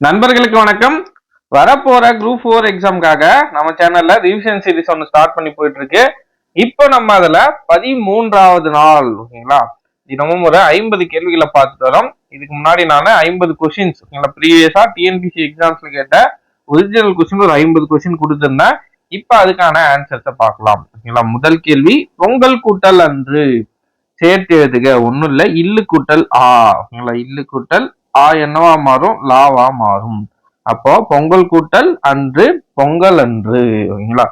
நண்பர்களுக்கு வணக்கம். வரப்போற குரூப் ஃபோர் எக்ஸாம்காக நம்ம சேனல்ல ரிவிஷன் சீரிஸ் ஒன்று ஸ்டார்ட் பண்ணி போயிட்டு இருக்கு இப்போ நம்ம அதுல பதிமூன்றாவது நாள் ஓகேங்களா? தினமும் ஒரு ஐம்பது கேள்விகளை பார்த்துட்டு வரோம். இதுக்கு முன்னாடி நான் ஐம்பது கொஸ்டின்ஸ் ஓகேங்களா? ப்ரீவியஸா டிஎன்பிசி எக்ஸாம்ஸ்ல கேட்ட ஒரிஜினல் கொஸ்டின் ஒரு ஐம்பது கொஸ்டின் கொடுத்துருந்தேன். இப்போ அதுக்கான ஆன்சர்ஸை பார்க்கலாம் ஓகேங்களா? முதல் கேள்வி பொங்கல் கூட்டல் அன்று சேர்த்து எழுதுக. ஒன்றும் இல்லை இல்லு கூட்டல் ஆ ஓகேங்களா? இல்லு கூட்டல் ஆ என்னவா மாறும்? லாவா மாறும். அப்போ பொங்கல் கூட்டல் அன்று பொங்கல் அன்று. ஓகேங்களா?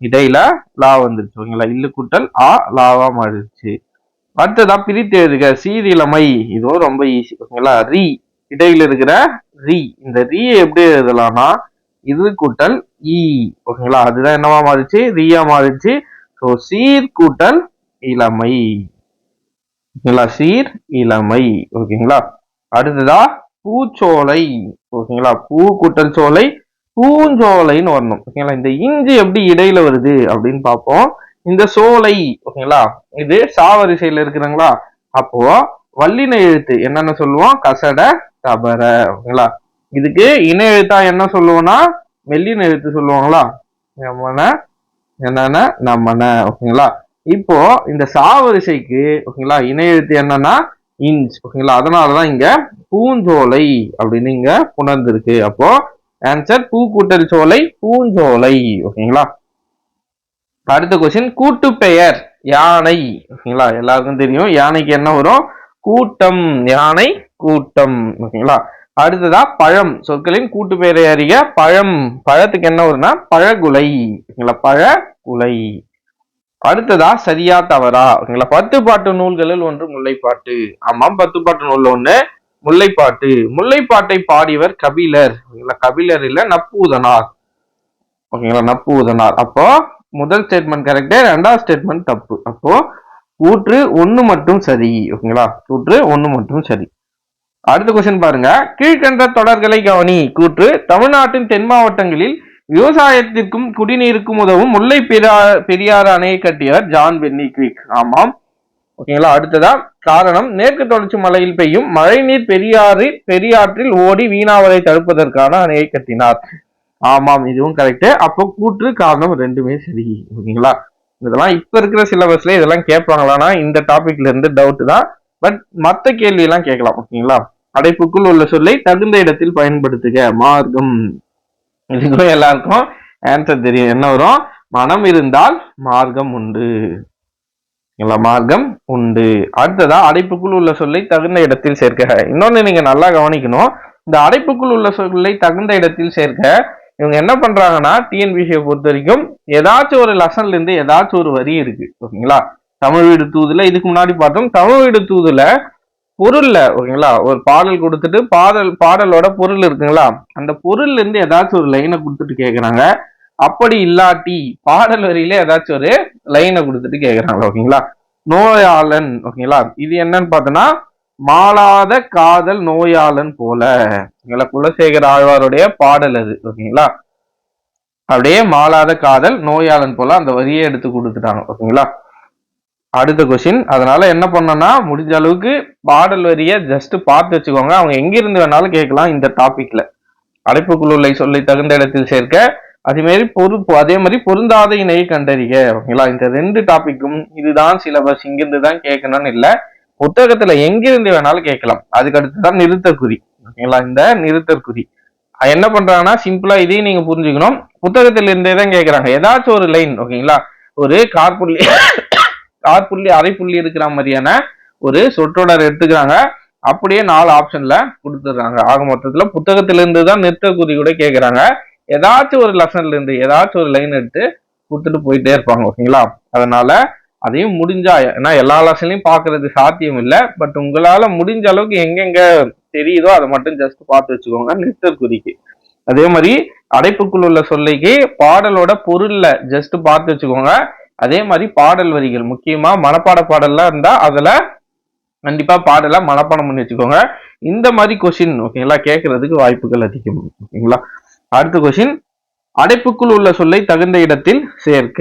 இடையில லா வந்துருச்சு. ஓகேங்களா? இல்லு கூட்டல் ஆ லாவா மாறிடுச்சு. அடுத்ததா பிரித்து எழுதுக. சீரிழமை. இதுவும் ரொம்ப ஈஸி ஓகேங்களா? ரி. இடையில இருக்கிற ரி. இந்த ரீயை எப்படி எழுதலாம்னா இது கூட்டல் இ ஓகேங்களா? அதுதான் என்னவா மாறிச்சு? ரீயா மாறிச்சு. ஸோ சீர் கூட்டல் இளமை. ஓகேங்களா? சீர் இளமை. ஓகேங்களா? அடுத்ததா பூச்சோலை ஓகேங்களா? பூ கூட்டல் சோலை பூஞ்சோலைன்னு வரணும். ஓகேங்களா? இந்த இஞ்சி எப்படி இடையில வருது அப்படின்னு பார்ப்போம். இந்த சோலை ஓகேங்களா? இது சாவரிசையில இருக்கிறாங்களா அப்போ வல்லின எழுத்து என்னென்ன சொல்லுவோம்? கசட தபர ஓகேங்களா? இதுக்கு இணை எழுத்தா என்ன சொல்லுவோம்னா? மெல்லின எழுத்து சொல்லுவாங்களா? நம்மன என்னென்ன? நம்மன ஓகேங்களா? இப்போ இந்த சாவரிசைக்கு ஓகேங்களா இணை எழுத்து என்னன்னா? இன்ச் ஓகேங்களா? அதனாலதான் இங்க பூஞ்சோலை அப்படின்னு இங்க புணர்ந்திருக்கு. அப்போ ஆன்சர் பூ கூட்டல் சோலை பூஞ்சோலை ஓகேங்களா? அடுத்த கொஸ்டின் கூட்டு பெயர் யானை ஓகேங்களா? எல்லாருக்கும் தெரியும் யானைக்கு என்ன வரும்? கூட்டம் யானை கூட்டம் ஓகேங்களா? அடுத்ததா பழம் சொற்களின் கூட்டு பெயரை அறிய பழம் பழத்துக்கு என்ன வரும்னா பழகுலை ஓகேங்களா? பழகுலை. அடுத்ததா சரியா தவறா? ஓகேங்களா? பத்து பாட்டு நூல்களில் ஒன்று முல்லைப்பாட்டு. ஆமாம் பத்து பாட்டு நூல்ல ஒன்று முல்லைப்பாட்டு. முல்லைப்பாட்டை பாடியவர் கபிலர். ஓகேங்களா? கபிலர் இல்ல நப்பூதனார். ஓகேங்களா? நப்பூதனார். அப்போ முதல் ஸ்டேட்மெண்ட் கரெக்டு ரெண்டாவது ஸ்டேட்மெண்ட் தப்பு. அப்போ கூற்று ஒன்று மட்டும் சரி. ஓகேங்களா? கூற்று ஒன்று மட்டும் சரி. அடுத்த கொஸ்டின் பாருங்க. கீழ்கண்ட தொடர்களை கவனி. கூற்று தமிழ்நாட்டின் தென் மாவட்டங்களில் விவசாயத்திற்கும் குடிநீருக்கும் உதவும் முல்லை பெரியாறு அணையை கட்டியவர் ஜான் பென்னி குயிக் ஆமாம். ஓகேங்களா அடுத்ததா காரணம் மேற்கு தொடர்ச்சி மலையில் பெய்யும் மழைநீர் பெரியாறில் பெரியாற்றில் ஓடி வீணாவதை தடுப்பதற்கான அணையை கட்டினார். ஆமாம் இதுவும் கரெக்டு அப்போ கூற்று காரணம் ரெண்டுமே சரி. ஓகேங்களா இதெல்லாம் இப்ப இருக்கிற சிலபஸ்ல இதெல்லாம் கேட்பாங்களானா இந்த டாபிக்ல இருந்து டவுட் தான். பட் மத்த கேள்வி எல்லாம் கேட்கலாம் ஓகேங்களா அடைப்புக்குள் உள்ள சொல்லை தகுந்த இடத்தில் பயன்படுத்துக. மார்க்கம். இதுக்கும் எல்லாருக்கும் ஆன்சர் தெரியும். என்ன வரும்? மனம் இருந்தால் மார்க்கம் உண்டு. மார்க்கம் உண்டு. அடுத்ததா அடைப்புக்குள் உள்ள சொல்லை தகுந்த இடத்தில் சேர்க்க. இன்னொன்னு நீங்க நல்லா கவனிக்கணும். இந்த அடைப்புக்குள் உள்ள சொல்லை தகுந்த இடத்தில் சேர்க்க இவங்க என்ன பண்றாங்கன்னா டிஎன்பிசியை பொறுத்த வரைக்கும் ஏதாச்சும் ஒரு லெசன்ல இருந்து ஏதாச்சும் ஒரு வரி இருக்கு. ஓகேங்களா? தமிழ் வீடு தூதுல இதுக்கு முன்னாடி பார்த்தோம் தமிழ் வீடு தூதுல பொருள்ல ஓகேங்களா? ஒரு பாடல் கொடுத்துட்டு பாடல் பாடலோட பொருள் இருக்குங்களா? அந்த பொருள்ல இருந்து ஏதாச்சும் ஒரு லைனை கொடுத்துட்டு கேட்குறாங்க அப்படி இல்லாட்டி பாடல் வரியில ஏதாச்சும் ஒரு லைனை கொடுத்துட்டு கேட்குறாங்க ஓகேங்களா? நோயாளன் ஓகேங்களா? இது என்னன்னு பார்த்தோன்னா மாளாத காதல் நோயாளன் போல. ஓகேங்களா? குலசேகர ஆழ்வாருடைய பாடல் அது ஓகேங்களா? அப்படியே மாளாத காதல் நோயாளன் போல அந்த வரியை எடுத்து கொடுத்துட்டாங்க ஓகேங்களா? அடுத்த கொஸ்டின் அதனால என்ன பண்ணோம்னா முடிஞ்ச அளவுக்கு பாடல் வரியை ஜஸ்ட் பார்த்து வச்சுக்கோங்க. அவங்க எங்கிருந்து வேணாலும் கேட்கலாம் இந்த டாபிக்ல அடைப்புக்குள்ள சொல்லி தகுந்த இடத்தில் சேர்க்க அதேமாரி பொறுப்பு பொரு அதே மாதிரி பொருந்தாத இணையை கண்டறிக. ஓகேங்களா? இந்த ரெண்டு டாபிக்கும் இதுதான் சிலபஸ் இங்கிருந்து தான் கேட்கணும்னு இல்லை. புத்தகத்துல எங்கிருந்து வேணாலும் கேட்கலாம். அதுக்கு அடுத்துதான் நிறுத்தக்குறி ஓகேங்களா? இந்த நிறுத்தற்குறி. அது என்ன பண்றாங்கன்னா சிம்பிளா இதையும் நீங்க புரிஞ்சுக்கணும். புத்தகத்துல இருந்தே தான் கேட்கறாங்க. ஏதாச்சும் ஒரு லைன் ஓகேங்களா? ஒரு கார்புள்ளி ஆறு புள்ளி அரை புள்ளி இருக்கிற மாதிரியான ஒரு சொற்றொடர் எடுத்துக்கிறாங்க. அப்படியே நாலு ஆப்ஷன்ல கொடுத்துடுறாங்க. ஆக மொத்தத்துல புத்தகத்திலிருந்து தான் நிறுத்தக்குறி கூட கேட்கறாங்க ஏதாச்சும் ஒரு லெசன்ல இருந்து ஏதாச்சும் ஒரு லைன் எடுத்து கொடுத்துட்டு போயிட்டே இருப்பாங்க ஓகேங்களா? அதனால அதையும் முடிஞ்சா ஏன்னா எல்லா லெசன்லையும் பாக்குறது சாத்தியம் இல்லை. பட் உங்களால முடிஞ்ச அளவுக்கு எங்கெங்க தெரியுதோ அதை மட்டும் ஜஸ்ட் பார்த்து வச்சுக்கோங்க நிறுத்தற்குறிக்கு அதே மாதிரி அடைப்புக்குள் உள்ள சொல்லைக்கு பாடலோட பொருள்ல ஜஸ்ட் பார்த்து வச்சுக்கோங்க. அதே மாதிரி பாடல் வரிகள் முக்கியமா மனப்பாட பாடல்லாம் இருந்தா அதுல கண்டிப்பா பாடல மனப்பாடம் பண்ணி வச்சுக்கோங்க. இந்த மாதிரி கொஸ்டின் ஓகேங்களா? கேட்கறதுக்கு வாய்ப்புகள் அதிகம். ஓகேங்களா? அடுத்த கொஸ்டின் அடைப்புக்குள் உள்ள சொல்லை தகுந்த இடத்தில் சேர்க்க.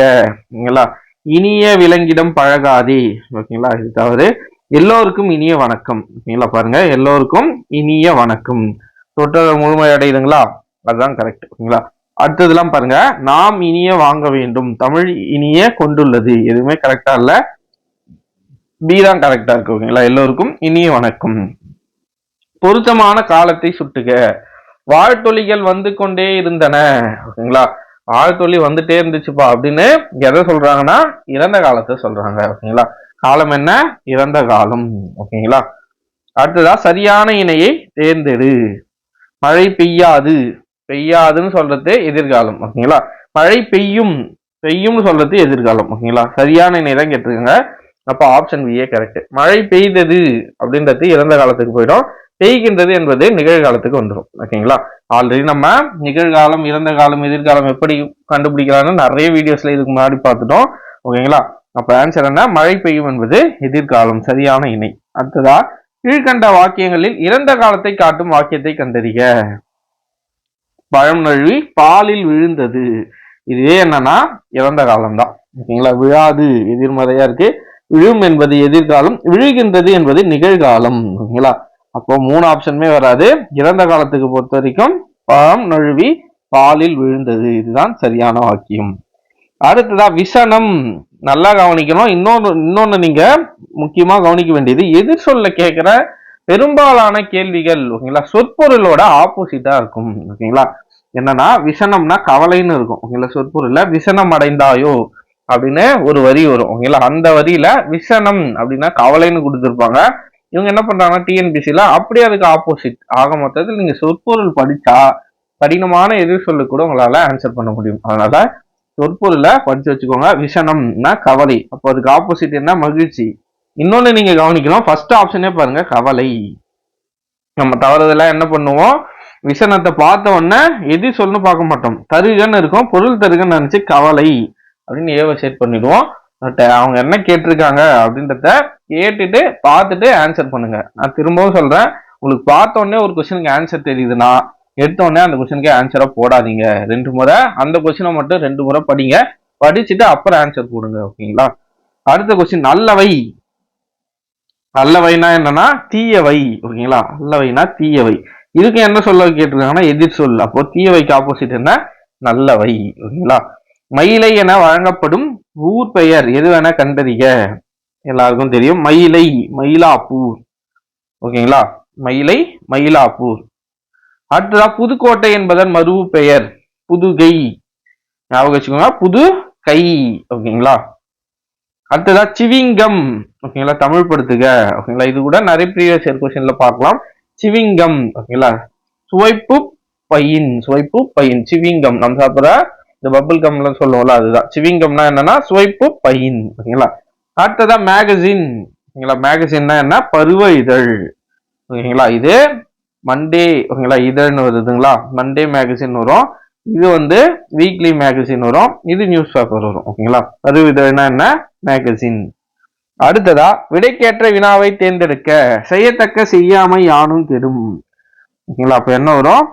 ஓகேங்களா? இனிய விலங்கிடம் பழகாதே. ஓகேங்களா? இது தவறு எல்லோருக்கும் இனிய வணக்கம். ஓகேங்களா? பாருங்க எல்லோருக்கும் இனிய வணக்கம். தொற்றல் முழுமையடையுதுங்களா அதுதான் கரெக்ட் ஓகேங்களா? அடுத்ததெல்லாம் பாருங்க. நாம் இனிய வாங்க வேண்டும். தமிழ் இனிய கொண்டுள்ளது. எதுவுமே கரெக்டா இல்ல. பி தான் கரெக்டா இருக்கு. ஓகேங்களா? எல்லோருக்கும் இனிய வணக்கம். பொருத்தமான காலத்தை சுட்டுக. வாழ்த்தொலிகள் வந்து கொண்டே இருந்தன. ஓகேங்களா? வாழ்த்தொலி வந்துட்டே இருந்துச்சுப்பா அப்படின்னு எதை சொல்றாங்கன்னா இறந்த காலத்தை சொல்றாங்க. ஓகேங்களா? காலம் என்ன? இறந்த காலம். ஓகேங்களா? அடுத்ததா சரியான இணையை தேர்ந்தெடு. மழை பெய்யாது. பெய்யாதுன்னு சொல்றது எதிர்காலம் ஓகேங்களா? மழை பெய்யும் பெய்யும்னு சொல்றது எதிர்காலம் ஓகேங்களா? சரியான இணை தான் கேட்டிருக்காங்க. அப்போ ஆப்ஷன் பியே கரெக்ட் மழை பெய்தது அப்படின்றது இறந்த காலத்துக்கு போயிடும். பெய்கின்றது என்பது நிகழ்காலத்துக்கு வந்துடும் ஓகேங்களா? ஆல்ரெடி நம்ம நிகழ்காலம் இறந்த காலம் எதிர்காலம் எப்படி கண்டுபிடிக்கலாம்னு நிறைய வீடியோஸ்ல இதுக்கு முன்னாடி பார்த்துட்டோம் ஓகேங்களா? அப்ப ஆன்சர் என்ன? மழை பெய்யும் என்பது எதிர்காலம் சரியான இணை. அடுத்ததா கீழ்கண்ட வாக்கியங்களில் இறந்த காலத்தை காட்டும் வாக்கியத்தை கண்டறிக. பழம் நழுவி பாலில் விழுந்தது. இதுவே என்னன்னா இறந்த காலம்தான். ஓகேங்களா? விழாது எதிர்மறையா இருக்கு. விழும் என்பது எதிர்காலம் விழுகின்றது என்பது நிகழ்காலம். ஓகேங்களா? அப்போ மூணு ஆப்ஷனுமே வராது. இறந்த காலத்துக்கு பொறுத்த வரைக்கும் பழம் நழுவி பாலில் விழுந்தது. இதுதான் சரியான வாக்கியம். அடுத்ததா விசனம். நல்லா கவனிக்கணும். இன்னொன்று இன்னொன்று நீங்க முக்கியமா கவனிக்க வேண்டியது எதிர் சொல்ல கேட்கிற பெரும்பாலான கேள்விகள் ஓகேங்களா? சொற்பொருளோட ஆப்போசிட்டா இருக்கும் ஓகேங்களா? என்னன்னா விசனம்னா கவலைன்னு இருக்கும் ஓகேங்களா? சொற்பொருள்ல விசனம் அடைந்தாயோ அப்படின்னு ஒரு வரி வரும் ஓகேங்களா? அந்த வரியில விசனம் அப்படின்னா கவலைன்னு கொடுத்துருப்பாங்க. இவங்க என்ன பண்றாங்கன்னா டிஎன்பிசில அப்படியே அதுக்கு ஆப்போசிட் ஆக மொத்தத்தில் நீங்க சொற்பொருள் படிச்சா கடினமான எதிர் சொல்லு கூட உங்களால ஆன்சர் பண்ண முடியும். அதனால சொற்பொருள படிச்சு வச்சுக்கோங்க. விஷனம்னா கவலை. அப்போ அதுக்கு ஆப்போசிட் என்ன? மகிழ்ச்சி. இன்னொன்று நீங்கள் கவனிக்கணும் ஃபர்ஸ்ட் ஆப்ஷனே பாருங்க கவலை. நம்ம தவறுதெல்லாம் என்ன பண்ணுவோம்? விசனத்தை பார்த்த உடனே எது சொல்லணும் பார்க்க மாட்டோம். தருகன்னு இருக்கும் பொருள் தருகன்னு நினச்சி கவலை அப்படின்னு ஏவை செட் பண்ணிடுவோம். பட் அவங்க என்ன கேட்டிருக்காங்க அப்படின்றத கேட்டுட்டு பார்த்துட்டு ஆன்சர் பண்ணுங்க. நான் திரும்பவும் சொல்றேன் உங்களுக்கு பார்த்தோன்னே ஒரு கொஸ்டினுக்கு ஆன்சர் தெரியுதுன்னா எடுத்தோடனே அந்த கொஸ்டினுக்கு ஆன்சரை போடாதீங்க. ரெண்டு முறை அந்த கொஸ்டினை மட்டும் ரெண்டு முறை படிங்க. படிச்சுட்டு அப்புறம் ஆன்சர் போடுங்க ஓகேங்களா அடுத்த கொஸ்டின் நல்லவை. அல்லவைனா என்னன்னா தீயவை ஓகேங்களா? அல்லவைனா தீயவை இதுக்கு என்ன சொல்ல கேட்டிருக்காங்கன்னா எதிர் சொல். அப்போ தீயவைக்கு ஆப்போசிட் என்ன? நல்லவை ஓகேங்களா? மயிலை என வழங்கப்படும் ஊர் பெயர் எது வேணா கண்டறிக. எல்லாருக்கும் தெரியும். மயிலை மயிலாப்பூர். ஓகேங்களா? மயிலை மயிலாப்பூர். அடுத்ததா புதுக்கோட்டை என்பதன் மறுவு பெயர் புதுகை. ஞாபகம் வச்சுக்கோங்க புது கை ஓகேங்களா? அடுத்ததா சிவிங்கம். ஓகேங்களா தமிழ் படுத்துக. ஓகேங்களா இது கூட நிறைய ப்ரீவியஸ் இயர் கொஸ்டின்ல பார்க்கலாம். சிவிங்கம். ஓகேங்களா சுவைப்பு பையின். சுவைப்பு பையின். சிவிங்கம். நம்ம சாப்பிட்ற இந்த பபிள் கம்லாம் சொல்லுவோம்ல அதுதான். சிவிங்கம்னா என்னன்னா சுவைப்பு பையின். ஓகேங்களா அடுத்ததா மேகசின் ஓகேங்களா மேகசின்னா என்ன? பருவ இதழ். ஓகேங்களா இது மண்டே ஓகேங்களா இதழ்னு வருதுங்களா? மண்டே மேகசின் வரும். இது வந்து வீக்லி மேகசின் வரும். இது நியூஸ் பேப்பர் வரும் ஓகேங்களா பருவ இதழ்னா என்ன? மேகசின் அடுத்ததா விடைக்கேற்ற வினாவை தேர்ந்தெடுக்க செய்யத்தக்க செய்யாமை யானும் கெடும். ஓகேங்களா அப்ப என்ன வரும்?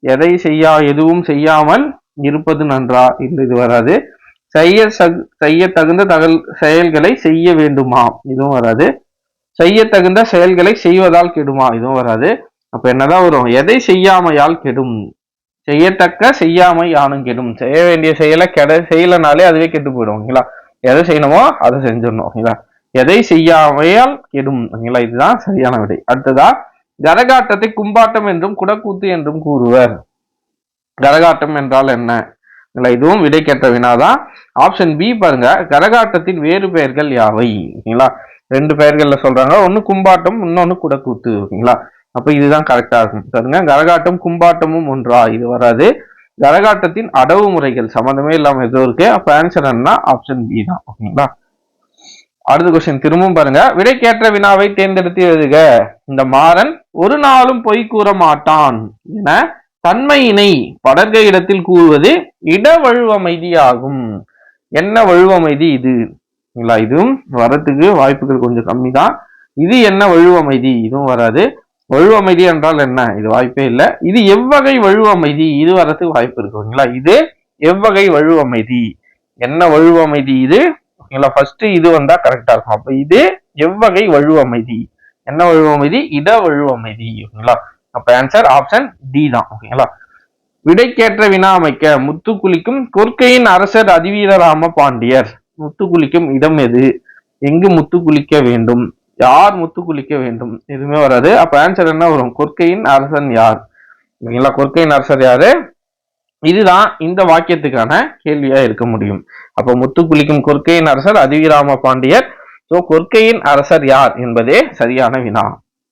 எதை செய்யா எதுவும் செய்யாமல் இருப்பது நன்றா? இந்த இது வராது. செய்ய செய்ய தகுந்த தகல் செயல்களை செய்ய வேண்டுமா? இதுவும் வராது. செய்ய தகுந்த செயல்களை செய்வதால் கெடுமா? இதுவும் வராது. அப்ப என்னதான் வரும்? எதை செய்யாமையால் கெடும். செய்யத்தக்க செய்யாமை யானும் கெடும். செய்ய வேண்டிய செயலை கெட செய்யலனாலே அதுவே கெட்டு போயிடும். ஓகேங்களா? எதை செய்யணுமோ அதை செஞ்சிடணும். ஓகேங்களா? எதை செய்யாமையால் கெடும். ஓகேங்களா இதுதான் சரியான விடை. அடுத்ததா கரகாட்டத்தை கும்பாட்டம் என்றும் குடக்கூத்து என்றும் கூறுவர். கரகாட்டம் என்றால் என்ன? இல்லை இதுவும் விடை கேட்ட வினாதான். ஆப்ஷன் பி பாருங்க கரகாட்டத்தின் வேறு பெயர்கள் யாவை? ஓகேங்களா? ரெண்டு பெயர்கள்ல சொல்றாங்க. ஒன்னு கும்பாட்டம் இன்னொன்னு குடக்கூத்து. ஓகேங்களா? அப்ப இதுதான் கரெக்டா இருக்கும். பாருங்க கரகாட்டம் கும்பாட்டமும் ஒன்றா? இது வராது. கரகாட்டத்தின் அடவு முறைகள் சம்மந்தமே இல்லாம எதுவும் இருக்கு. அப்ப ஆன்சர் என்ன ஆப்ஷன் பி தான். ஓகேங்களா? அடுத்த கொஸ்டின் திரும்பவும் பாருங்க. விடைக்கேற்ற வினாவை தேர்ந்தெடுத்து எழுதுக. இந்த மாறன் ஒரு நாளும் பொய் கூற மாட்டான் என தன்மையினை படர்க இடத்தில் கூறுவது இட என்ன வழுவமைதி இது? இல்லை இதுவும் வரத்துக்கு வாய்ப்புகள் கொஞ்சம் கம்மி தான் இது என்ன வழுவமைதி? இதுவும் வராது. வழுவமைதி என்றால் என்ன? இது வாய்ப்பே இல்லை. இது எவ்வகை வழுவமைதி? இது வரத்துக்கு வாய்ப்பு இருக்குங்களா இது எவ்வகை வழுவமைதி? என்ன வழுவமைதி இது? ஓகேங்களா? ஃபர்ஸ்ட் இது வந்தா கரெக்டா இருக்கும். அப்ப இது எவ்வகை வழுவமைதி என்ன வழுவமைதி இட வழுவமைதி ஓகேங்களா? அப்ப ஆன்சர் ஆப்ஷன் டி தான் ஓகேங்களா? விடைக்கேற்ற வினா அமைக்க முத்துக்குளிக்கும் கொற்கையின் அரசர் அதிவீரராம பாண்டியர். முத்துக்குளிக்கும் இடம் எது? எங்கு முத்துக்குளிக்க வேண்டும்? யார் முத்துக்குளிக்க வேண்டும்? எதுவுமே வராது. அப்ப ஆன்சர் என்ன வரும்? கொற்கையின் அரசன் யார்? ஓகேங்களா? கொற்கையின் அரசர் யாரு? இதுதான் இந்த வாக்கியத்துக்கான கேள்வியா இருக்க முடியும். அப்ப முத்துக்குளிக்கும் கொற்கையின் அரசர் அதிவிராம பாண்டியர். சோ கொற்கையின் அரசர் யார் என்பதே சரியான வினா.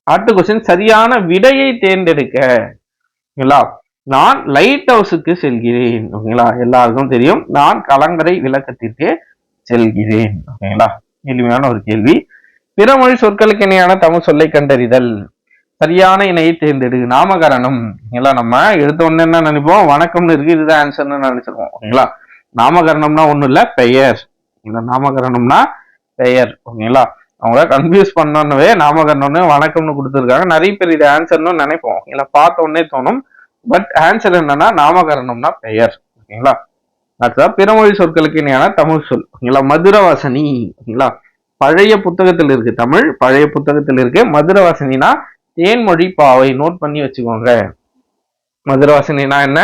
அடுத்த கொஸ்டின் சரியான விடையை தேர்ந்தெடுக்க. ஓகேங்களா? நான் லைட் ஹவுஸுக்கு செல்கிறேன். ஓகேங்களா? எல்லாருக்கும் தெரியும். நான் கலங்கரை விளக்கத்திற்கு செல்கிறேன். ஓகேங்களா? எளிமையான ஒரு கேள்வி. பிறமொழி சொற்களுக்கு இணையான தமிழ் சொல்லை கண்டறிதல். சரியான இணையை தேர்ந்தெடு. நாமகரணம். ஓகேங்களா நம்ம எடுத்த உடனே என்ன நினைப்போம்? வணக்கம்னு இருக்கு. இதுதான் ஆன்சர்னு நினைச்சிருவோம் ஓகேங்களா நாமகரணம்னா ஒன்றும் இல்லை பெயர். இந்த நாமகரணம்னா பெயர். ஓகேங்களா? அவங்கள கன்ஃபியூஸ் பண்ணோன்னவே நாமகரணம்னு வணக்கம்னு கொடுத்துருக்காங்க. நிறைய பேர் இது ஆன்சர்னு நினைப்போம். இல்ல பார்த்த உடனே தோணும். பட் ஆன்சர் என்னன்னா நாமகரணம்னா பெயர். ஓகேங்களா? அடுத்ததா பிறமொழி சொற்களுக்கு இணையான தமிழ் சொல். ஓகேங்களா? மதுரவாசனி. ஓகேங்களா? பழைய புத்தகத்தில் இருக்கு தமிழ் பழைய புத்தகத்தில் இருக்கு. மதுரவாசனினா தேன்மொழி பாவை. நோட் பண்ணி வச்சுக்கோங்க. மதுரவாசினா என்ன?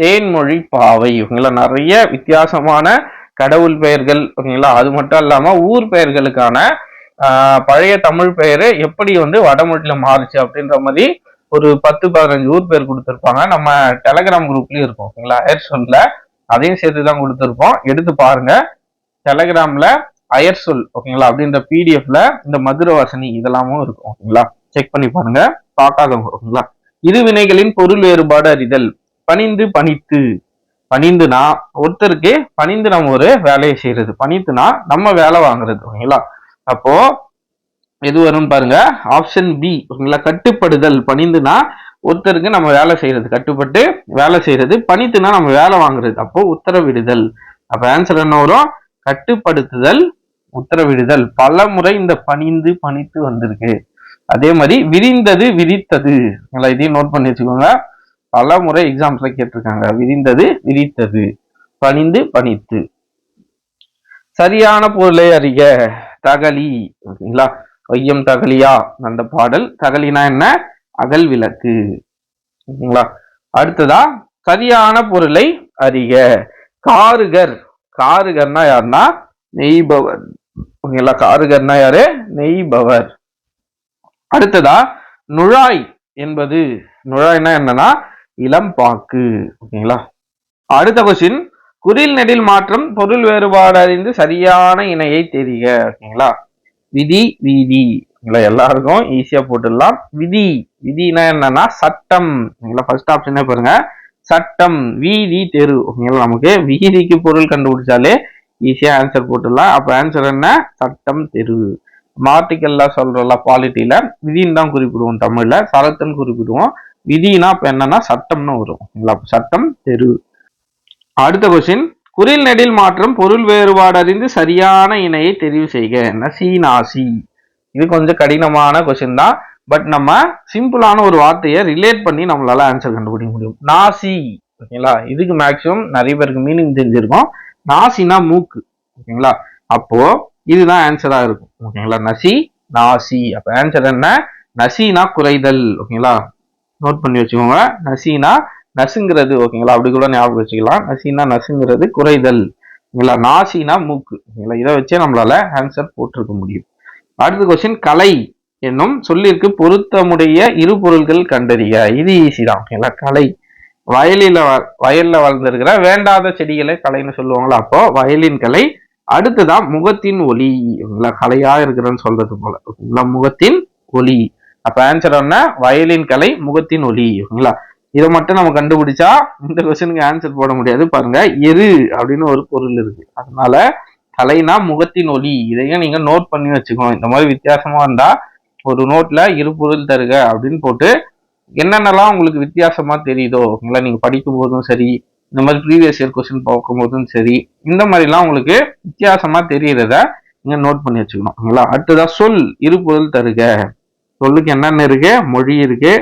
தேன்மொழி பாவை. ஓகேங்களா நிறைய வித்தியாசமான கடவுள் பெயர்கள் ஓகேங்களா அது மட்டும் இல்லாம ஊர் பெயர்களுக்கான பழைய தமிழ் பெயரு எப்படி வந்து வடமொழியில மாறுச்சு அப்படின்ற மாதிரி ஒரு பத்து பதினஞ்சு ஊர் பேர் கொடுத்துருப்பாங்க. நம்ம டெலகிராம் குரூப்லயும் இருக்கும் ஓகேங்களா அயர் சொல்ல. அதையும் சேர்த்து தான் கொடுத்துருப்போம். எடுத்து பாருங்க. டெலகிராம்ல அயர் சொல் ஓகேங்களா அப்படின்ற பிடிஎஃப்ல இந்த மதுரவாசனி இதெல்லாமும் இருக்கும் ஓகேங்களா செக் பண்ணி பாருங்க. பார்க்காதவங்க ஓகேங்களா? இரு வினைகளின் பொருள் வேறுபாடு அறிதல். பணிந்து பணித்து. பணிந்துனா ஒருத்தருக்கு பணிந்து நம்ம ஒரு வேலையை செய்யறது பணித்துனா நம்ம வேலை வாங்குறது ஓகேங்களா? அப்போ எது வரும்னு பாருங்க. ஆப்ஷன் பி ஓகேங்களா? கட்டுப்படுதல். பணிந்துனா ஒருத்தருக்கு நம்ம வேலை செய்யறது கட்டுப்பட்டு வேலை செய்யறது பணித்துனா நம்ம வேலை வாங்குறது. அப்போ உத்தரவிடுதல். அப்ப ஆன்சர் என்ன வரும்? கட்டுப்படுத்துதல் உத்தரவிடுதல். பல முறை இந்த பணிந்து பணித்து வந்திருக்கு. அதே மாதிரி விரிந்தது விரித்தது. நல்லா இதையும் நோட் பண்ணி வச்சுக்கோங்க. பல முறை எக்ஸாம்ஸ்ல கேட்டிருக்காங்க. விரிந்தது விரித்தது. பணிந்து பணித்து. சரியான பொருளை அறிக. தகலி. ஓகேங்களா? வையம் தகலியா? அந்த பாடல். தகலினா என்ன? அகல் விளக்கு. ஓகேங்களா? அடுத்ததா சரியான பொருளை அறிக. காருகர். காருகர்னா யாருன்னா? நெய்பவர். ஓகேங்களா? காருகர்னா யாரு? நெய்பவர். அடுத்ததா நுழாய் என்பது நுழாய்னா என்னன்னா இளம்பாக்கு ஓகேங்களா? அடுத்த கொஸ்டின் குறில் நெடில் மாற்றம் பொருள் வேறுபாடு அறிந்து சரியான இணையை தெரிக ஓகேங்களா? விதி வீதி எல்லாருக்கும் ஈஸியா போட்டுடலாம். விதி விதினா என்னன்னா சட்டம் ஓகேங்களா? ஃபர்ஸ்ட் ஆப்ஷனே பாருங்க. சட்டம் வீதி தெரு ஓகேங்களா? நமக்கு வீதிக்கு பொருள் கண்டுபிடிச்சாலே ஈஸியா ஆன்சர் போட்டுடலாம். அப்ப ஆன்சர் என்ன? சட்டம் தெரு. மார்டிக்கல்லாம் சொல்றல குவாலிட்டியில விதின்னு தான் குறிப்பிடுவோம் தமிழ்ல சரத்துன்னு குறிப்பிடுவோம். விதினா இப்ப என்னன்னா சட்டம்னு வரும். ஓகேங்களா சட்டம் தெரு. அடுத்த கொஸ்டின் குறில் நெடில் மாற்றம் பொருள் வேறுபாடு அறிந்து சரியான இணையை தெரிவு செய்க. என்ன? நாசி இது கொஞ்சம் கடினமான கொஸ்டின் தான். பட் நம்ம சிம்பிளான ஒரு வார்த்தையை ரிலேட் பண்ணி நம்மளால ஆன்சர் கண்டுபிடிக்க முடியும். நாசி. ஓகேங்களா? இதுக்கு மேக்ஸிமம் நிறைய பேருக்கு மீனிங் தெரிஞ்சிருக்கும். நாசினா மூக்கு. ஓகேங்களா? அப்போ இதுதான் ஆன்சரா இருக்கும். ஓகேங்களா நசி நாசி. அப்ப ஆன்சர் என்ன? நசினா குறைதல். ஓகேங்களா நோட் பண்ணி வச்சுக்கோங்க. நசினா நசுங்கிறது. ஓகேங்களா அப்படி கூட ஞாபகம் வச்சுக்கலாம். நசினா நசுங்கிறது குறைதல். ஓகேங்களா நாசினா மூக்கு. ஓகேங்களா இதை வச்சே நம்மளால ஆன்சர் போட்டிருக்க முடியும். அடுத்த கொஸ்டின் கலை என்னும் சொல்லிற்கு பொருத்தமுடைய இரு பொருள்கள் கண்டறிய. இது ஈஸி தான். ஓகேங்களா கலை. வயலில் வயலில் வளர்ந்துருக்கிற வேண்டாத செடிகளை கலைன்னு சொல்லுவாங்களா? அப்போ வயலின் கலை அடுத்ததான் முகத்தின் ஒளி ஓகேங்களா கலையா இருக்கிறேன்னு சொல்றது போல. ஓகேங்களா முகத்தின் ஒளி அப்ப ஆன்சர் என்ன? வயலின் கலை முகத்தின் ஒளி ஓகேங்களா இதை மட்டும் நம்ம கண்டுபிடிச்சா இந்த கொஸ்டினுக்கு ஆன்சர் போட முடியாது. பாருங்க எரு அப்படின்னு ஒரு பொருள் இருக்கு. அதனால கலைனா முகத்தின் ஒளி இதையும் நீங்க நோட் பண்ணி வச்சுக்கணும். இந்த மாதிரி வித்தியாசமா இருந்தா ஒரு நோட்ல இரு பொருள் தருக அப்படின்னு போட்டு என்னென்னலாம் உங்களுக்கு வித்தியாசமா தெரியுதோ ஓகேங்களா நீங்க படிக்கும் போதும் சரி இந்த மாதிரி ப்ரீவியஸ் இயர் கொஸ்டின் பார்க்கும்போதும் சரி இந்த மாதிரிலாம் உங்களுக்கு வித்தியாசமாக தெரியறத நீங்கள் நோட் பண்ணி வச்சுக்கணும் ஓகேங்களா அடுத்ததாக சொல் இருபொருள் தருக. சொல்லுக்கு என்னென்ன இருக்கு? மொழி இருக்கு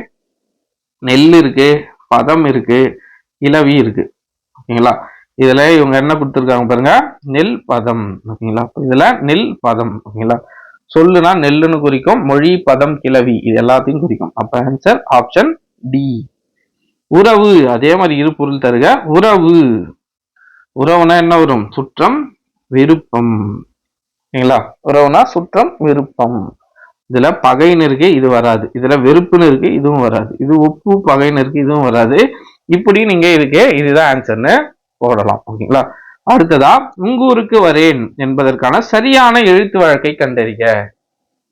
நெல் இருக்கு பதம் இருக்கு இலவி இருக்கு ஓகேங்களா இதில் இவங்க என்ன கொடுத்துருக்காங்க பாருங்க? நெல் பதம் ஓகேங்களா இதில் நெல் பதம் ஓகேங்களா சொல்லுனா நெல்லுன்னு குறிக்கும் மொழி பதம் கிளவி இது எல்லாத்தையும் குறிக்கும். அப்போ ஆன்சர் ஆப்ஷன் டி உறவு அதே மாதிரி இரு பொருள் தருக. உறவு. உறவுனா என்ன வரும்? சுற்றம் விருப்பம். சரிங்களா உறவுனா சுற்றம் விருப்பம். இதுல பகைன்னு இருக்கு இது வராது. இதுல வெறுப்புன்னு இருக்கு இதுவும் வராது. இது உப்பு பகைன்னு இருக்கு இதுவும் வராது. இப்படி நீங்க இதுக்கு இதுதான் ஆன்சர்னு போடலாம். ஓகேங்களா? அடுத்ததா உங்கூருக்கு வரேன் என்பதற்கான சரியான எழுத்து வழக்கை கண்டறிக.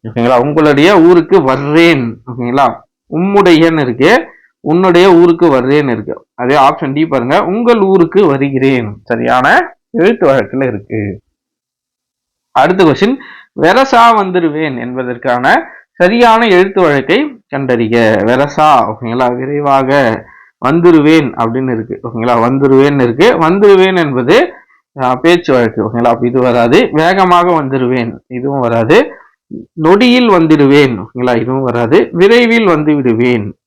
ஓகேங்களா? உங்களுடைய ஊருக்கு வர்றேன். ஓகேங்களா? உம்முடையன்னு இருக்கு உன்னுடைய ஊருக்கு வர்றேன்னு இருக்கு. அதே ஆப்ஷன் டி பாருங்க. உங்கள் ஊருக்கு வருகிறேன். சரியான எழுத்து வழக்கில் இருக்கு. அடுத்த கொஸ்டின் வெரசா வந்துருவேன் என்பதற்கான சரியான எழுத்து வழக்கை கண்டறிக. வெரசா ஓகேங்களா? விரைவாக வந்துருவேன் அப்படின்னு இருக்கு. ஓகேங்களா? வந்துருவேன் இருக்கு. வந்துருவேன் என்பது பேச்சு வழக்கு. ஓகேங்களா? அப்ப இது வராது. வேகமாக வந்துருவேன். இதுவும் வராது. நொடியில் வந்துடுவேன் ஓகேங்களா? இதுவும் வராது. விரைவில் வந்து விடுவேன்.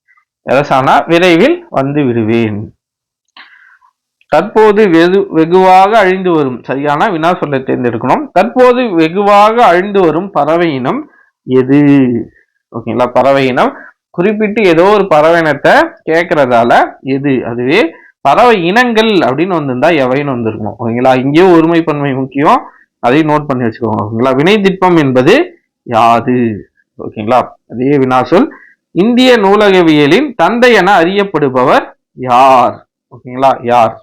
வெரசானா விரைவில் வந்து விடுவேன். தற்போது வெகு வெகுவாக அழிந்து வரும் சரியான வினா சொல்லை தேர்ந்தெடுக்கணும். தற்போது வெகுவாக அழிந்து வரும் பறவை இனம் எது? ஓகேங்களா பறவை இனம். குறிப்பிட்டு ஏதோ ஒரு பறவை இனத்தை கேட்கறதால எது? அதுவே பறவை இனங்கள் அப்படின்னு வந்திருந்தா எவைன்னு வந்திருக்கணும். ஓகேங்களா இங்கேயும் ஒருமைப்பன்மை முக்கியம். அதையும் நோட் பண்ணி வச்சுக்கோங்க. ஓகேங்களா வினை திட்பம் என்பது யாது? ஓகேங்களா அதே வினாசொல். இந்திய நூலகவியலின் தந்தை என அறியப்படுபவர் யார்? ஓகேங்களா? யார்?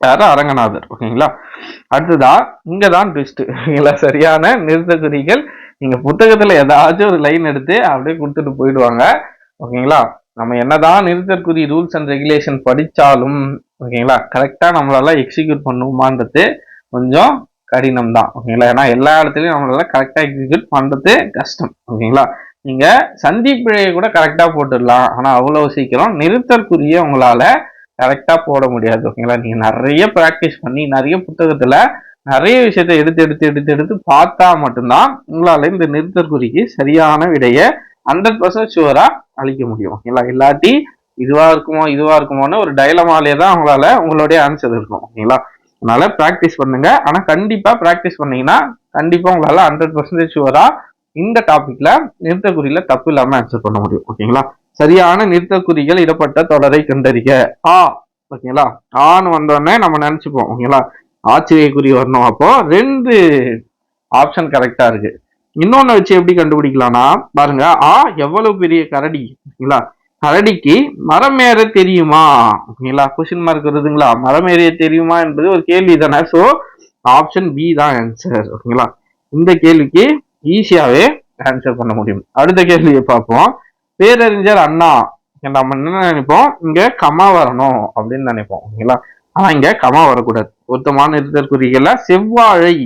யாரு? அரங்கநாதர். ஓகேங்களா? அடுத்ததா இங்க தான் ட்விஸ்ட் ஓகேங்களா? சரியான நிறுத்தகுறிகள் நீங்க புத்தகத்துல ஏதாச்சும் ஒரு லைன் எடுத்து அப்படியே கொடுத்துட்டு போயிடுவாங்க. ஓகேங்களா? நம்ம என்னதான் நிறுத்தற்குறி ரூல்ஸ் அண்ட் ரெகுலேஷன் படிச்சாலும் ஓகேங்களா? கரெக்டா நம்மளால எக்ஸிக்யூட் பண்ணுமான்றது கொஞ்சம் கடினம் தான் ஓகேங்களா? ஏன்னா எல்லா இடத்துலையும் நம்மளால கரெக்டா எக்ஸிக்யூட் பண்றது கஷ்டம். ஓகேங்களா? நீங்க சந்திப்பிழையை கூட கரெக்டா போட்டுடலாம். ஆனா அவ்வளவு சீக்கிரம் நிறுத்தற்குரிய உங்களால கரெக்டா போட முடியாது. ஓகேங்களா நீங்க நிறைய ப்ராக்டிஸ் பண்ணி நிறைய புத்தகத்துல நிறைய விஷயத்தை எடுத்து எடுத்து எடுத்து எடுத்து பார்த்தா மட்டும்தான் உங்களால இந்த நிறுத்தற்குறிக்கு சரியான விடைய ஹண்ட்ரட் பர்சன்ட் ஷுவரா அளிக்க முடியும். ஓகேங்களா இல்லாட்டி இதுவா இருக்குமோ இதுவா இருக்குமோன்னு ஒரு டைலமாலே தான் உங்களால உங்களுடைய ஆன்சர் இருக்கும். ஓகேங்களா அதனால ப்ராக்டிஸ் பண்ணுங்க. ஆனா கண்டிப்பா ப்ராக்டிஸ் பண்ணீங்கன்னா கண்டிப்பா உங்களால ஹண்ட்ரட் பர்சன்டேஜ் ஷுவரா இந்த டாபிக்ல நிறுத்தக்குறியில தப்பு இல்லாம ஆன்சர் பண்ண முடியும். ஓகேங்களா சரியான நிறுத்தக்குறிகள் இடப்பட்ட தொடரை கண்டறிக. ஆ ஓகேங்களா ஆன்னு வந்தோடனே நம்ம நினைச்சுப்போம் ஓகேங்களா ஆச்சரியக்குறி வரணும். அப்போ ரெண்டு ஆப்ஷன் கரெக்டா இருக்கு. இன்னொன்னு வச்சு எப்படி கண்டுபிடிக்கலாம்னா பாருங்க ஆ எவ்வளவு பெரிய கரடி ஓகேங்களா கரடிக்கு மரம் ஏற தெரியுமா? ஓகேங்களா கொஸ்டின் மார்க் வருதுங்களா? மரம் ஏறிய தெரியுமா என்பது ஒரு கேள்வி தானே ஸோ ஆப்ஷன் பி தான் ஆன்சர் ஓகேங்களா இந்த கேள்விக்கு ஈஸியாவே ஆன்சர் பண்ண முடியும். அடுத்த கேள்வியை பார்ப்போம். பேரறிஞர் அண்ணா. நம்ம என்ன நினைப்போம்? இங்க கமா வரணும் அப்படின்னு நினைப்போம். ஓகேங்களா? ஆனா இங்க கமா வரக்கூடாது. பொருத்தமான இருத்தல் குறிகள்ல செவ்வாழை.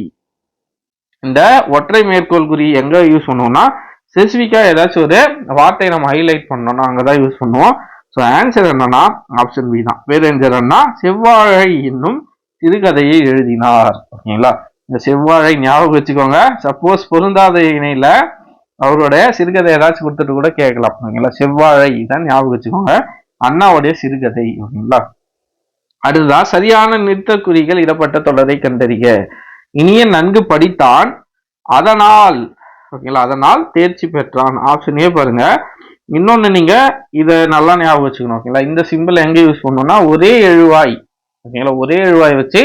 இந்த ஒற்றை மேற்கோள் குறி எங்க யூஸ் பண்ணுவோம்னா ஸ்பெசிஃபிக்கா ஏதாச்சும் ஒரு வார்த்தையை நம்ம ஹைலைட் பண்ணோம்னா அங்கதான் யூஸ் பண்ணுவோம். ஸோ ஆன்சர் என்னன்னா ஆப்ஷன் பி தான். பேரறிஞர் அண்ணா செவ்வாழை என்னும் சிறுகதையை எழுதினார். ஓகேங்களா? இந்த செவ்வாழை ஞாபகம் வச்சுக்கோங்க. சப்போஸ் பொருந்தாத இணையில அவருடைய சிறுகதை ஏதாச்சும் கொடுத்துட்டு கூட கேட்கலாம். ஓகேங்களா செவ்வாழை தான் ஞாபகம் வச்சுக்கோங்க. அண்ணாவுடைய சிறுகதை ஓகேங்களா? அடுத்ததான் சரியான நிறுத்தக்குறிகள் இடப்பட்ட தொடரை கண்டறிக. இனிய நன்கு படித்தான். அதனால் ஓகேங்களா? அதனால் தேர்ச்சி பெற்றான். ஆப்ஷன் ஏ பாருங்க. இன்னொன்னு நீங்க இதை நல்லா ஞாபகம் வச்சுக்கணும் ஓகேங்களா? இந்த சிம்பிள் எங்க யூஸ் பண்ணோம்னா ஒரே எழுவாய் ஓகேங்களா? ஒரே எழுவாய் வச்சு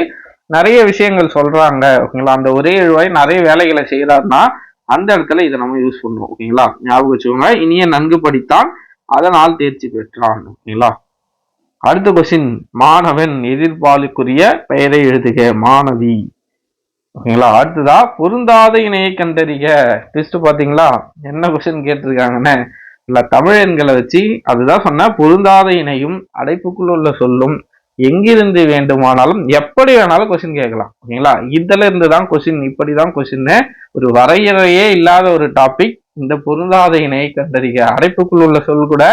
நிறைய விஷயங்கள் சொல்றாங்க ஓகேங்களா? அந்த ஒரே எழுவாய் நிறைய வேலைகளை செய்யறாருன்னா அந்த இடத்துல இதை நம்ம யூஸ் பண்ணுவோம் ஓகேங்களா? ஞாபகம் வச்சுக்கோங்க. இனிய நன்கு படித்தான் அதனால் தேர்ச்சி பெற்றான் ஓகேங்களா? அடுத்த கொஸ்டின் மாணவன் எதிர்பாலுக்குரிய பெயரை எழுதுக மாணவி ஓகேங்களா? அடுத்ததா பொருந்தாத இணையை கண்டறிக. டெஸ்ட் பாத்தீங்களா என்ன கொஸ்டின் கேட்டிருக்காங்கன்னு? இல்ல தமிழ் எண்களை வச்சு அதுதான் சொன்ன பொருந்தாத இணையும் அடைப்புக்குள் உள்ள சொல்லும் எங்கிருந்து வேண்டுமானாலும் எப்படி வேணாலும் கொஸ்டின் கேட்கலாம் ஓகேங்களா இதுல இருந்து தான் கொஸ்டின் இப்படிதான் கொஸ்டின் ஒரு வரையறையே இல்லாத ஒரு டாபிக் இந்த பொருந்தாத இணையை கண்டறிக. அடைப்புக்குள் உள்ள சொல் கூட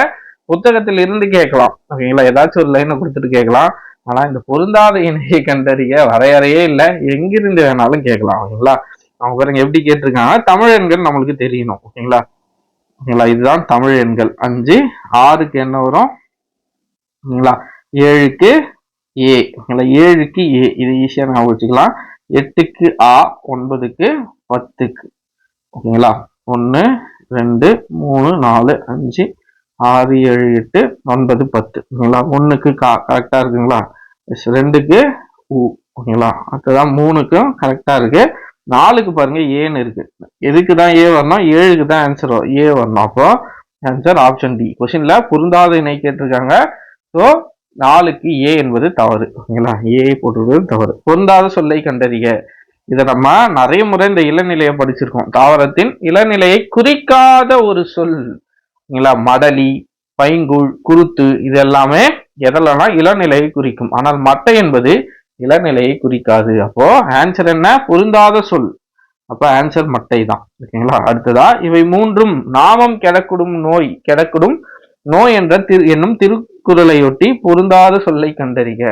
புத்தகத்தில் இருந்து கேட்கலாம் ஓகேங்களா ஏதாச்சும் ஒரு லைனை கொடுத்துட்டு கேட்கலாம். ஆனா இந்த பொருந்தாத இணையை கண்டறிய வரையறையே இல்லை. எங்கிருந்து வேணாலும் கேட்கலாம் ஓகேங்களா அவங்க பாருங்க எப்படி கேட்டிருக்காங்க? தமிழ் எண்கள் நம்மளுக்கு தெரியணும் ஓகேங்களா ஓகேங்களா இதுதான் தமிழ் எண்கள். அஞ்சு ஆறுக்கு என்ன வரும்? ஓகேங்களா ஏழுக்கு ஏ. ஏழுக்கு ஏ. இது ஈஸியாக ஞாபகம் வச்சுக்கலாம் எட்டுக்கு ஆ ஒன்பதுக்கு பத்துக்கு. ஓகேங்களா? ஒன்று ரெண்டு மூணு நாலு அஞ்சு ஆறு ஏழு எட்டு ஒன்பது பத்து. ஓகேங்களா? ஒன்றுக்கு கா கரெக்டாக இருக்குங்களா? எஸ் ரெண்டுக்கு ஊ ஓகேங்களா? அடுத்ததான் மூணுக்கும் கரெக்டாக இருக்குது நாலுக்கு பாருங்கள் ஏன்னு இருக்குது எதுக்கு தான் ஏ வரணும்? ஏழுக்கு தான் ஆன்சர் ஏ வரணும். அப்போ ஆன்சர் ஆப்ஷன் டி கொஸ்டின்ல பொருந்தாத இணை கேட்டிருக்காங்க. ஸோ நாலுக்கு ஏ என்பது தவறு. ஓகேங்களா? ஏ போட்டுவிடுவது தவறு. பொருந்தாத சொல்லை கண்டறிய இதை நம்ம நிறைய முறை இந்த இளநிலையை படிச்சிருக்கோம். தாவரத்தின் இளநிலையை குறிக்காத ஒரு சொல். ஓகேங்களா? மடலி பைங்குள் குருத்து இது எல்லாமே எதெல்லாம்னா இளநிலையை குறிக்கும். ஆனால் மட்டை என்பது இளநிலையை குறிக்காது. அப்போ ஆன்சர் என்ன? பொருந்தாத சொல். அப்ப ஆன்சர் மட்டை தான். ஓகேங்களா? அடுத்ததா இவை மூன்றும் நாமம் கிடக்கூடும் நோய் கிடக்கூடும் நோய் என்ற திரு என்னும் திருக்குறளையொட்டி பொருந்தாத சொல்லை கண்டறிக.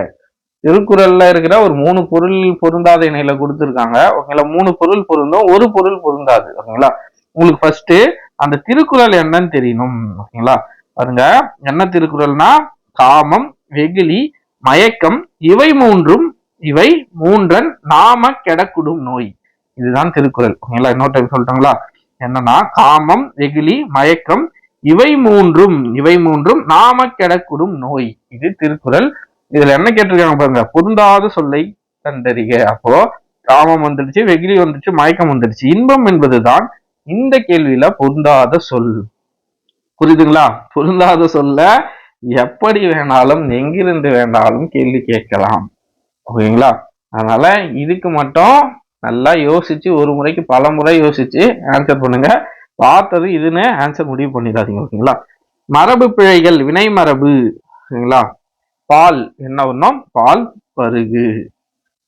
திருக்குறள்ல இருக்கிற ஒரு மூணு பொருள் பொருந்தாத இணையில கொடுத்துருக்காங்க. ஓகேங்களா? மூணு பொருள் பொருந்தும் ஒரு பொருள் பொருந்தாது. ஓகேங்களா? உங்களுக்கு ஃபர்ஸ்ட் அந்த திருக்குறள் என்னன்னு தெரியணும். ஓகேங்களா? பாருங்க. என்ன திருக்குறள்னா காமம் வெகுளி மயக்கம் இவை மூன்றும் இவை மூன்றன் நாம கெடக்குடும் நோய். இதுதான் திருக்குறள். ஓகேங்களா? இன்னொரு டைம் சொல்லிட்டாங்களா? என்னன்னா காமம் வெகுளி மயக்கம் இவை மூன்றும் இவை மூன்றும் நாம கெடக்கூடும் நோய். இது திருக்குறள். இதுல என்ன கேட்டிருக்காங்க பாருங்க பொருந்தாத சொல்லை கண்டறிக. அப்போ காமம் வந்துடுச்சு வெகுளி வந்துடுச்சு மயக்கம் வந்துடுச்சு. இன்பம் என்பதுதான் இந்த கேள்வியில பொருந்தாத சொல். புரியுதுங்களா? பொருந்தாத சொல்ல எப்படி வேணாலும் எங்கிருந்து வேணாலும் கேள்வி கேட்கலாம். ஓகேங்களா? அதனால இதுக்கு மட்டும் நல்லா யோசிச்சு ஒரு முறைக்கு பல முறை யோசிச்சு ஆன்சர் பண்ணுங்க. பார்த்தது இதுன்னு ஆன்சர் முடிவு பண்ணிடாதீங்க ஓகேங்களா? மரபு பிழைகள் வினை மரபு ஓகேங்களா? பால் என்ன பண்ணோம் பால் பருகு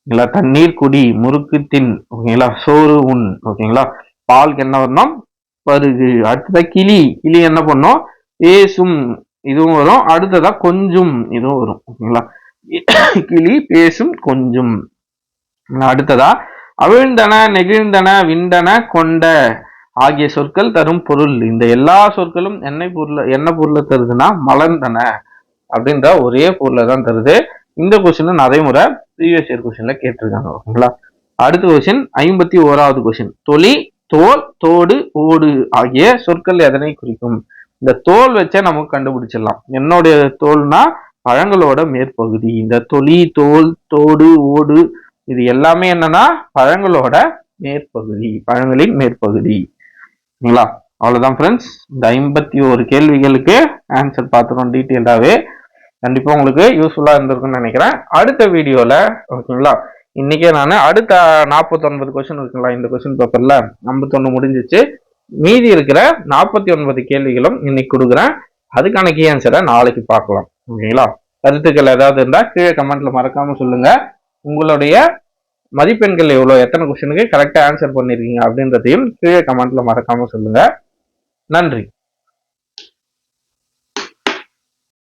ஓகேங்களா? தண்ணீர் குடி முறுக்கு தின் ஓகேங்களா? சோறு உண் ஓகேங்களா? பால்க்கு என்ன வரணும்? பருகு. அடுத்ததா கிளி. கிளி என்ன பண்ணும்? பேசும் இதுவும் வரும். அடுத்ததா கொஞ்சம் இதுவும் வரும் ஓகேங்களா? கிளி பேசும் கொஞ்சம். அடுத்ததா அவிழ்ந்தன நெகிழ்ந்தன விண்டன கொண்ட ஆகிய சொற்கள் தரும் பொருள். இந்த எல்லா சொற்களும் எண்ணெய் பொருள் என்ன பொருளை தருதுன்னா மலர்ந்தன அப்படின்ற ஒரே பொருளை தான் தருது. இந்த கொஸ்டின் நிறைய முறை ப்ரீவியஸ் இயர் கொஸ்டின்ல கேட்டிருக்காங்க ஓகேங்களா? அடுத்த கொஸ்டின் ஐம்பத்தி ஓராவது கொஸ்டின் தொலி தோல் தோடு ஓடு ஆகிய சொற்கள் எதனை குறிக்கும்? இந்த தோல் வச்சே நமக்கு கண்டுபிடிச்சிடலாம். என்னுடைய தோல்னா பழங்களோட மேற்பகுதி. இந்த தொலி தோல் தோடு ஓடு இது எல்லாமே என்னன்னா பழங்களோட மேற்பகுதி பழங்களின் மேற்பகுதி. ஓகேங்களா? அவ்வளோதான் ஃப்ரெண்ட்ஸ் இந்த ஐம்பத்தி ஒரு கேள்விகளுக்கு ஆன்சர் பார்த்துருவோம் டீட்டெயில்டாகவே கண்டிப்பாக உங்களுக்கு யூஸ்ஃபுல்லாக இருந்திருக்குன்னு நினைக்கிறேன். அடுத்த வீடியோவில் ஓகேங்களா? இன்றைக்கே நான் அடுத்த நாற்பத்தொன்பது கொஸ்டின் இருக்குங்களா? இந்த கொஸ்டின் பேப்பரில் ஐம்பத்தொன்று முடிஞ்சிச்சு. மீதி இருக்கிற நாற்பத்தி ஒன்பது கேள்விகளும் இன்னைக்கு கொடுக்குறேன். அதுக்கான கீ ஆன்சரை நாளைக்கு பார்க்கலாம். ஓகேங்களா? கருத்துக்கள் ஏதாவது இருந்தால் கீழே கமெண்ட்ல மறக்காமல் சொல்லுங்கள் உங்களுடைய மதிப்பெண்கள் எவ்வளோ எத்தனை கொஸ்டினுக்கு கரெக்டாக ஆன்சர் பண்ணியிருக்கீங்க அப்படின்றதையும் கீழே கமெண்ட்டில் மறக்காமல் சொல்லுங்கள் நன்றி.